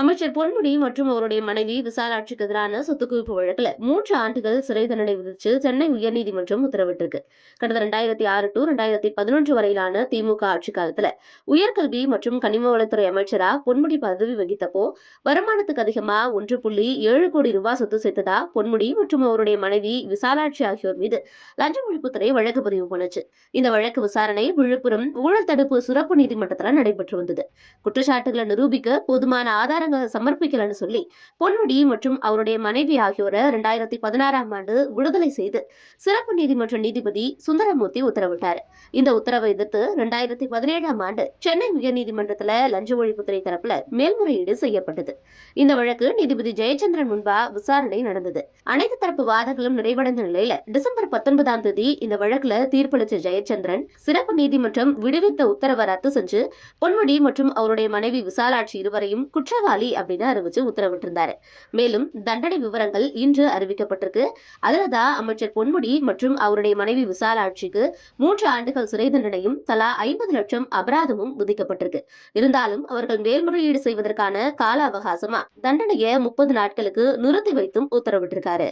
அமைச்சர் பொன்முடி மற்றும் அவருடைய மனைவி விசாலாட்சிக்கு எதிரான சொத்து குவிப்பு வழக்குல மூன்று ஆண்டுகள் சிறை தண்டனை விதித்து சென்னை உயர்நீதிமன்றம் உத்தரவிட்டிருக்கு. கடந்த ரெண்டாயிரத்தி ஆறு டு ரெண்டாயிரத்தி பதினொன்று வரையிலான திமுக ஆட்சி காலத்துல உயர்கல்வி மற்றும் கனிம வளத்துறை அமைச்சரா பொன்முடி பதவி வகித்தப்போ வருமானத்துக்கு அதிகமா ஒன்று புள்ளி ஏழு கோடி ரூபாய் சொத்து சேர்த்ததா பொன்முடி மற்றும் அவருடைய மனைவி விசாலாட்சி ஆகியோர் மீது லஞ்ச ஒழிப்புத்துறை வழக்கு பதிவு பண்ணுச்சு. இந்த வழக்கு விசாரணை விழுப்புரம் ஊழல் தடுப்பு சிறப்பு நீதிமன்றத்தில் நடைபெற்று வந்தது. குற்றச்சாட்டுகளை நிரூபிக்க போதுமான ஆதாரங்களை சமர்ப்பிக்கலன்னு சொல்லி பொன்முடி மற்றும் அவருடைய மனைவி ஆகியோரை ரெண்டாயிரத்தி பதினாறாம் ஆண்டு விடுதலை செய்து சிறப்பு நீதிமன்ற நீதிபதி சுந்தரமூர்த்தி உத்தரவிட்டார். இந்த உத்தரவை எதிர்த்து ரெண்டாயிரத்தி பதினேழாம் ஆண்டு சென்னை உயர்நீதிமன்றத்தில் லஞ்ச ஒழிப்புத்துறை தரப்புல மேல்முறையீடு செய்யப்பட்டது. இந்த வழக்கு நீதிபதி ஜெயச்சந்திரன் முன்பா விசாரணை நடந்தது. அனைத்து தரப்பு வாதங்களும் நிறைவடைந்த நிலையில டிசம்பர் பத்தொன்பதாம் தேதி இந்த வழக்குல தீர்ப்பளிச்ச ஜெயச்சந்திரன் சிறப்பு நீதிமன்றம் விடுவித்த உத்தரவை ரத்து செஞ்சு பொன்முடி மற்றும் அவருடைய மனைவி விசாலாட்சி இருவரையும் குற்றவாளி அப்படின்னு அறிவிச்சு உத்தரவிட்டிருந்தாரு. மேலும் தண்டனை விவரங்கள் இன்று அறிவிக்கப்பட்டிருக்கு. அதுலதான் அமைச்சர் பொன்முடி மற்றும் அவருடைய மனைவி விசாலாட்சிக்கு மூன்று ஆண்டுகள் சிறை தண்டனையும் தலா ஐம்பது லட்சம் அபராதமும் விதிக்கப்பட்டிருக்கு. இருந்தாலும் அவர்கள் மேல்முறையீடு செய்வதற்கான கால அவகாசமா தண்டனையை முப்பது நாட்களுக்கு நிறுத்தி வைத்தும் உத்தரவிட்டிருக்காரு.